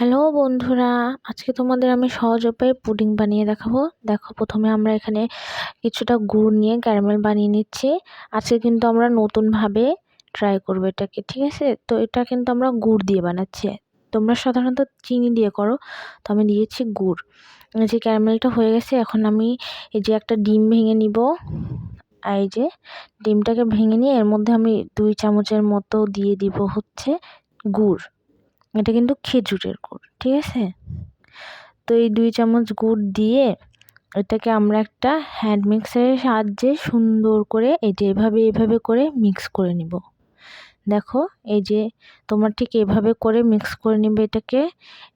Hello বন্ধুরা, আজকে তোমাদের আমি সহজ উপায়ে পুডিং বানিয়ে দেখাবো। দেখো, প্রথমে আমরা এখানে কিছুটা গুড় নিয়ে ক্যারামেল বানিয়ে নিচ্ছি। আজকে কিন্তু আমরা নতুনভাবে ট্রাই করব এটাকে, ঠিক আছে? তো এটা কিন্তু আমরা গুড় দিয়ে বানাচ্ছি। তোমরা সাধারণত চিনি দিয়ে করো, তো আমি দিয়েছি গুড়। যে ক্যারামেলটা হয়ে গেছে, এখন আমি এই যে একটা ডিম ভেঙে নিব। এই যে ডিমটাকে ভেঙে নিয়ে এর মধ্যে আমি দুই চামচের মতো দিয়ে দিব হচ্ছে গুড়। এটা কিন্তু খেজুরের গুড়, ঠিক আছে? তো এই দুই চামচ গুড় দিয়ে এটাকে আমরা একটা হ্যান্ড মিক্সারের সাহায্যে সুন্দর করে এই যে এভাবে এভাবে করে মিক্স করে নিব। দেখো, এই যে তোমার ঠিক এভাবে করে মিক্স করে নিবে এটাকে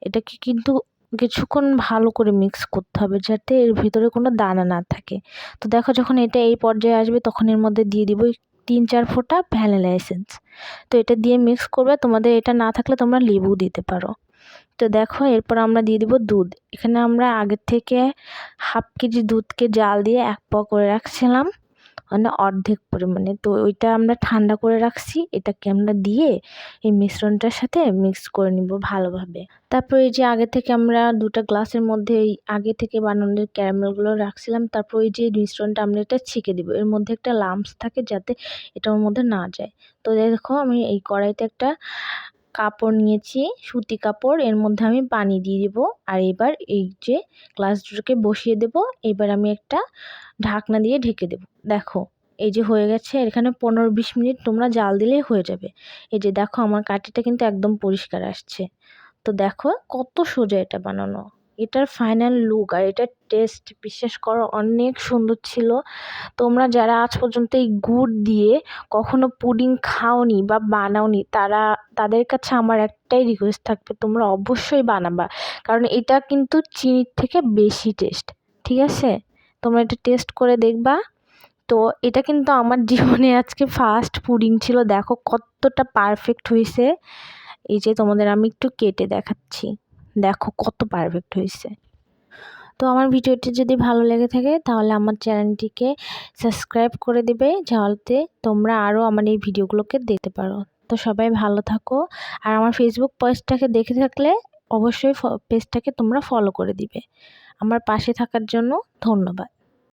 এটাকে কিন্তু কিছুক্ষণ ভালো করে মিক্স করতে হবে যাতে এর ভিতরে কোনো দানা না থাকে। তো দেখো যখন এটা এই পর্যায়ে আসবে তখন এর মধ্যে দিয়ে দিব তিন চার ফোঁটা ভ্যানিলা এসেন্স। তো এটা দিয়ে মিক্স করবে, তোমাদের এটা না থাকলে তোমরা লেবু দিতে পারো। তো দেখো, এরপর আমরা দিয়ে দিব দুধ। এখানে আমরা আগের থেকে হাফ কেজি দুধকে জাল দিয়ে এক প করে রাখছিলাম। মানে অর্ধেক পরিমাণে। তো ওইটা আমরা ঠান্ডা করে রাখছি, এটাকে আমরা দিয়ে এই মিশ্রণটার সাথে মিক্স করে নিব ভালোভাবে। তারপর এই যে আগে থেকে আমরা দুটো গ্লাসের মধ্যে এই আগে থেকে বানানোর ক্যারামেলগুলো রাখছিলাম, তারপর এই যে মিশ্রণটা আমরা এটা ছেঁকে দিব। এর মধ্যে একটা লাম্পস থাকে যাতে এটার মধ্যে না যায়। তো দেখো আমি এই কড়াইতে একটা কাপড় নিয়েছি, সুতি কাপড়, এর মধ্যে আমি পানি দিয়ে দেবো। আর এবার এই যে গ্লাস দুটোকে বসিয়ে দেব, এবার আমি একটা ঢাকনা দিয়ে ঢেকে দেব। দেখো, এই যে হয়ে গেছে, এখানে পনেরো বিশ মিনিট তোমরা জাল দিলেই হয়ে যাবে। এই যে দেখো, আমার কাঠিটা কিন্তু একদম পরিষ্কার আসছে। তো দেখো কত সোজা এটা বানানো। এটার ফাইনাল লুক আর এটার টেস্ট বিশ্বাস করো অনেক সুন্দর ছিল। তোমরা যারা আজ পর্যন্ত এই গুড় দিয়ে কখনো পুডিং খাওনি বা বানাওনি, তারা, তাদের কাছে আমার একটাই রিকোয়েস্ট থাকবে, তোমরা অবশ্যই বানাবা। কারণ এটা কিন্তু চিনির থেকে বেশি টেস্ট ঠিক আছে? তোমরা এটা টেস্ট করে দেখবা। তো এটা কিন্তু আমার জীবনে আজকে ফার্স্ট পুডিং ছিল, দেখো কতটা পারফেক্ট হয়েছে। এই যে তোমাদের আমি একটু কেটে দেখাচ্ছি। দেখো কত পারফেক্ট হয়েছে। তো আমার ভিডিওটি যদি ভালো লেগে থাকে, তাহলে আমার চ্যানেলটিকে সাবস্ক্রাইব করে দেবে, যাতে তোমরা আরও আমার এই ভিডিওগুলোকে দেখতে পারো। তো সবাই ভালো থাকো, আর আমার ফেসবুক পেজটাকে দেখে থাকলে অবশ্যই পেজটাকে তোমরা ফলো করে দিবে। আমার পাশে থাকার জন্য ধন্যবাদ।